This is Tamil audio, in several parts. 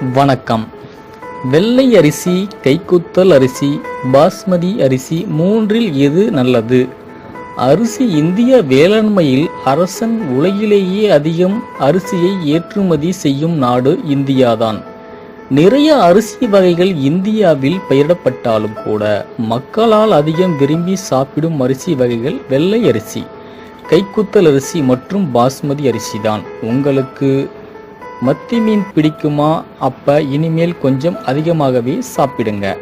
வணக்கம். வெள்ளை அரிசி கைக்குத்தல் அரிசி பாஸ்மதி அரிசி மூன்றில் எது நல்லது? அரிசி இந்திய வேளாண்மையில் அரசன் உலகிலேயே அதிகம் அரிசியை ஏற்றுமதி செய்யும் நாடு இந்தியாதான். நிறைய அரிசி வகைகள் இந்தியாவில் பெயரிடப்பட்டாலும் கூட மக்களால் அதிகம் விரும்பி சாப்பிடும் அரிசி வகைகள் வெள்ளை அரிசி கைக்குத்தல் அரிசி மற்றும் பாஸ்மதி அரிசி தான் உங்களுக்கு மத்தி மீன் பிடிக்குமா? அப்ப இனிமேல் கொஞ்சம் அதிகமாகவே சாப்பிடுங்க.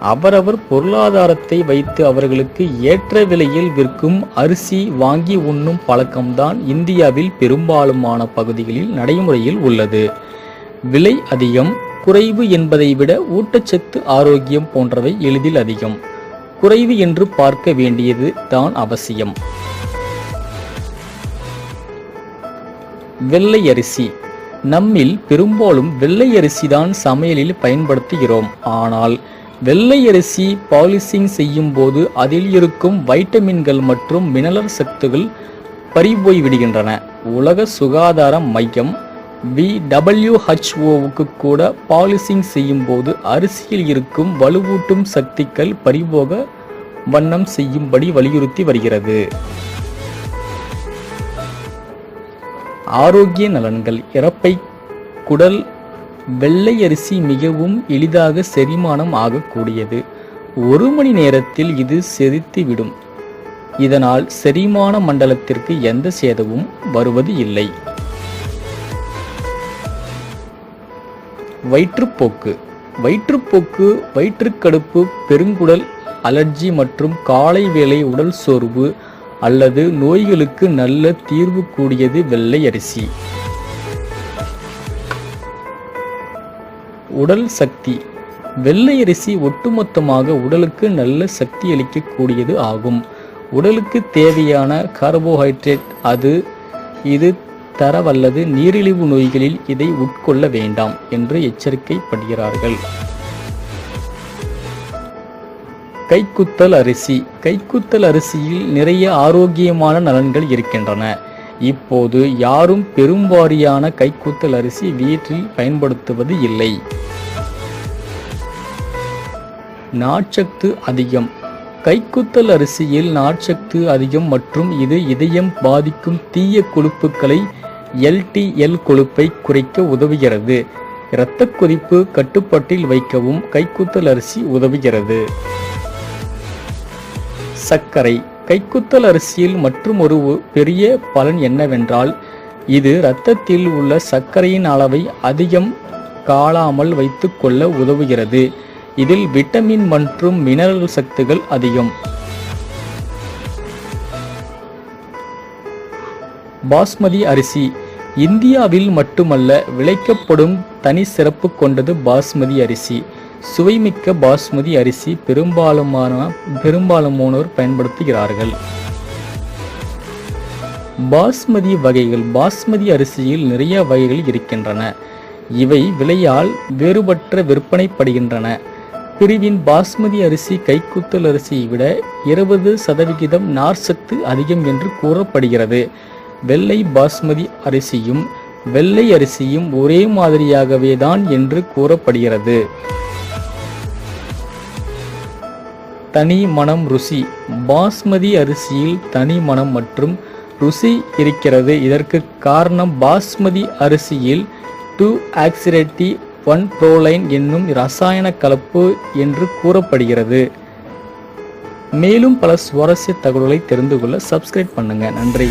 அவரவர் பொருளாதாரத்தை வைத்து அவர்களுக்கு ஏற்ற விலையில் விற்கும் அரிசி வாங்கி உண்ணும் பழக்கம்தான் இந்தியாவில் பெரும்பாலுமான பகுதிகளில் நடைமுறையில் உள்ளது. விலை அதிகம் குறைவு என்பதை விட ஊட்டச்சத்து ஆரோக்கியம் போன்றவை எளிதில் அதிகம். குறைவு என்று பார்க்க வேண்டியது தான் அவசியம். வெள்ளை அரிசி. நம்மில் பெரும்பாலும் வெள்ளை அரிசி தான் சமையலில் பயன்படுத்துகிறோம். ஆனால் வெள்ளை அரிசி பாலிசிங் செய்யும் போது அதில் இருக்கும் வைட்டமின்கள் மற்றும் மினரல் சத்துகள் பறிபோய் விடுகின்றன உலக சுகாதார மையம் விடபிள்யூஹெச்ஓவுக்கு கூட பாலிசிங் செய்யும் போது அரிசியில் இருக்கும் வலுவூட்டும் சக்திகள் பறிபோக வண்ணம் செய்யும்படி வலியுறுத்தி வருகிறது. ஆரோக்கிய நலன்கள் இறப்பை குடல் வெள்ளை அரிசி மிகவும் எளிதாக செரிமானம் ஆகக்கூடியது. ஒரு மணி நேரத்தில் இது செதித்துவிடும் இதனால் செரிமான மண்டலத்திற்கு எந்த சேதமும் வருவது இல்லை. வயிற்றுப்போக்கு. வயிற்றுப்போக்கு வயிற்றுக்கடுப்பு பெருங்குடல் அலர்ஜி மற்றும் காலை வேளை உடல் சோர்வு அல்லது நோய்களுக்கு நல்ல தீர்வு கூடியது வெள்ளை அரிசி. உடல் சக்தி. வெள்ளை அரிசி ஒட்டுமொத்தமாக உடலுக்கு நல்ல சக்தி அளிக்கக்கூடியது ஆகும். உடலுக்கு தேவையான கார்போஹைட்ரேட் அது இது தரவல்லது நீரிழிவு நோய்களில் இதை உட்கொள்ள வேண்டாம் என்று எச்சரிக்கைப்படுகிறார்கள். கைக்குத்தல் அரிசி. கைக்குத்தல் அரிசியில் நிறைய ஆரோக்கியமான நலன்கள் இருக்கின்றன. இப்போது யாரும் பெரும்பாரியான கைக்குத்தல் அரிசி வீட்டில் பயன்படுத்துவது இல்லை. நார்ச்சத்து அதிகம். கைக்குத்தல் அரிசியில் நார்ச்சத்து அதிகம் மற்றும் இது இதயம் பாதிக்கும் தீய கொழுப்புகளை எல்டிஎல் கொழுப்பை குறைக்க உதவுகிறது. இரத்த கொதிப்பு கட்டுப்பாட்டில் வைக்கவும் கைக்குத்தல் அரிசி உதவுகிறது. சர்க்கரை. கைக்குத்தல் அரிசியில் மற்றும் ஒரு பெரிய பலன் என்னவென்றால் இது இரத்தத்தில் உள்ள சர்க்கரையின் அளவை அதிகம் காளாமல் வைத்துக்கொள்ள உதவுகிறது. இதில் விட்டமின் மற்றும் மினரல் சத்துகள் அதிகம். பாஸ்மதி அரிசி. இந்தியாவில் மட்டுமல்ல விளைக்கப்படும் தனி சிறப்பு கொண்டது பாஸ்மதி அரிசி. சுவைமிக்க பாஸ்மதி அரிசி பெரும்பாலுமான பெரும்பாலுமானோர் பயன்படுத்துகிறார்கள். பாஸ்மதி வகைகள் பாஸ்மதி அரிசியில் நிறைய வகைகள் இருக்கின்றன. இவை விலையால் வேறுபற்ற விற்பனைப்படுகின்றன. பிரிவின் பாஸ்மதி அரிசி கைக்குத்தல் அரிசியை விட இருபது சதவிகிதம் நார்சத்து அதிகம் என்று கூறப்படுகிறது. வெள்ளை பாஸ்மதி அரிசியும் வெள்ளை அரிசியும் ஒரே மாதிரியாகவே தான் என்று கூறப்படுகிறது. தனி மனம் ருசி. பாஸ்மதி அரிசியில் தனி மனம் மற்றும் ருசி இருக்கிறது. இதற்கு காரணம் பாஸ்மதி அரிசியில் டூ ஆக்சிரேட்டி ஒன் ப்ரோலைன் என்னும் ரசாயன கலப்பு என்று கூறப்படுகிறது. மேலும் பல சுவாரஸ்ய தகவல்களை தெரிந்து கொள்ள சப்ஸ்கிரைப் பண்ணுங்கள் நன்றி.